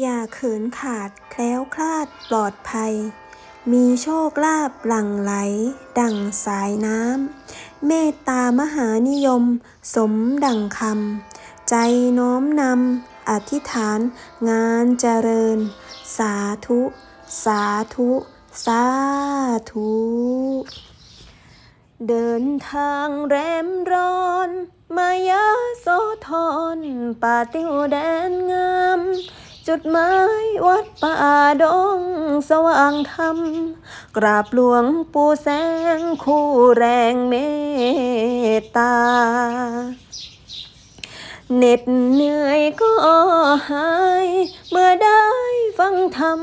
อย่าเขินขาดแคล้วคลาดปลอดภัย มีโชคลาภหลั่งไหล ดั่งสายน้ำ เมตตามหานิยม สมดั่งคำ ใจน้อมนำ อธิษฐาน งานเจริญ สาธุ สาธุ สาธุ เดินทางแรมร้อน มายาโสธรป่าติวแดนงา จุดหมายวัดป่าดงสว่างธรรม กราบหลวงปู่แสงคู่แรงเมตตาเหน็ดเหนื่อยก็หาย เมื่อได้ฟังธรรม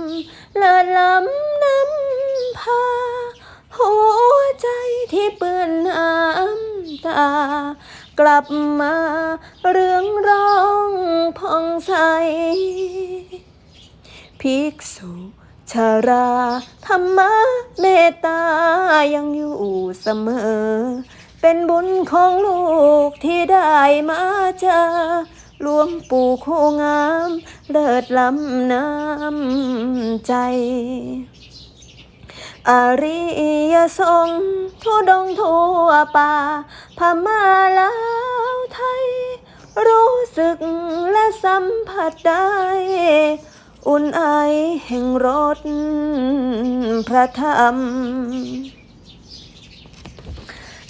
เลิศล้ำนำพา หัวใจที่เปื้อนน้ำตา กลับมาเรื่องร้องผ่องใส ภิกษุชาราธรรมะเมตตายังอยู่เสมอ เป็นบุญของลูกที่ได้มาเจอหลวงปู่โคงาม เลิศล้ำน้ำใจ อริยสงฆ์ทุดงทั่วป่าพม่าลาวไทย รู้สึกและสัมผัสได้ อุ่นไอแห่งรถพระธรรม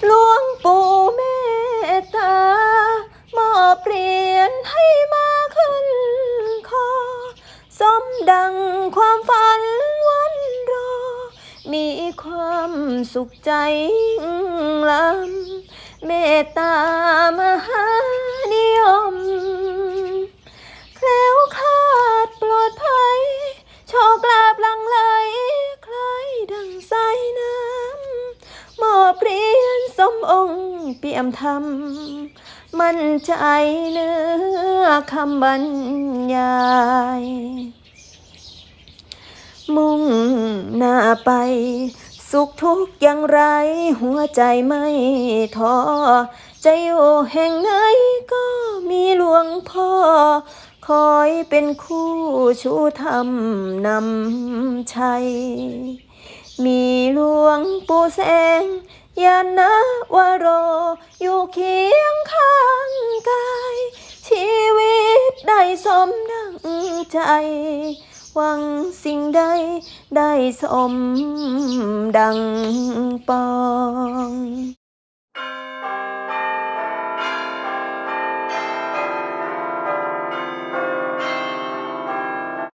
หลวงปู่เมตตามอบเหรียญให้มาขึ้นคอสมดังความฝันวันรอ มีความสุขใจลำเมตตามหา งเปี่ยมธรรมมั่นใจเนื้อคำบรรยาย มุ่งหน้าไป สุขทุกข์อย่างไร หัวใจไม่ท้อจะอยู่แห่งไหนก็มีหลวงพ่อ คอยเป็นคู่ชูธรรมนำชัย มีหลวงปู่แสง ยานนะวโร อยู่เคียงข้างกาย ชีวิตได้สมดังใจ หวังสิ่งใด ได้สมดังปอง